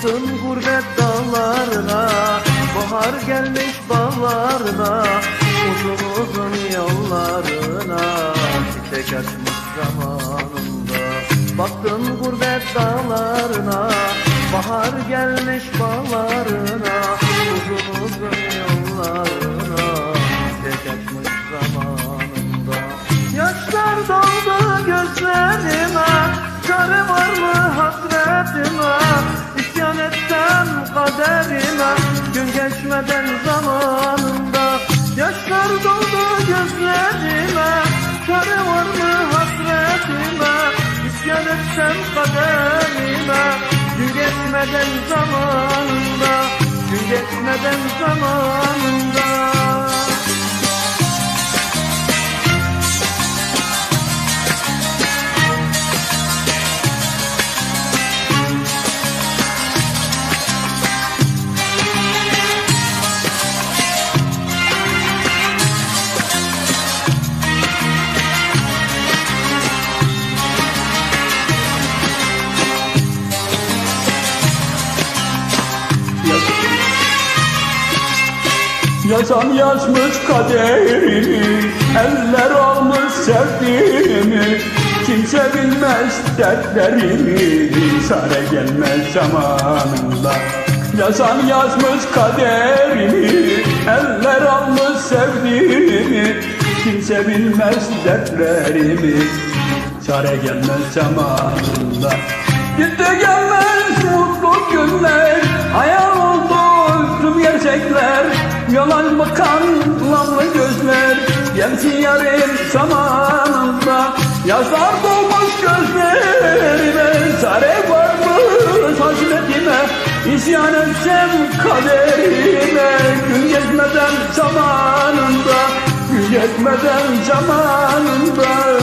Baktım gurbet dağlarına Bahar gelmiş bağlarına Uzun uzun yollarına Çiçek açmış zamanında Baktım gurbet dağlarına Bahar gelmiş bağlarına Uzun uzun yollarına Çiçek açmış zamanında Yaşlar doldu gözlerime Karı var mı hasretime kaderime Gün geçmeden zamanında. Yaşlar doldu gözlerime Karı var mı hasretime? İsyan etsem kaderime Gün geçmeden zamanında. Gün geçmeden zamanında Yazan yazmış kaderini Eller almış sevdiğimi Kimse bilmez dertlerimi Sare gelmez zamanında. Yazan yazmış kaderimi Eller almış sevdiğimi Kimse bilmez dertlerimi Çare gelmez zamanında. Gitti gelmez mutlu günler Hayal Yalan bakan lamlı gözler Gelsin yarın zamanında. Yazlar dolmuş gözlerime Çare var mı hasretime. İsyan etsem kaderime Gün geçmeden zamanında Gün geçmeden zamanında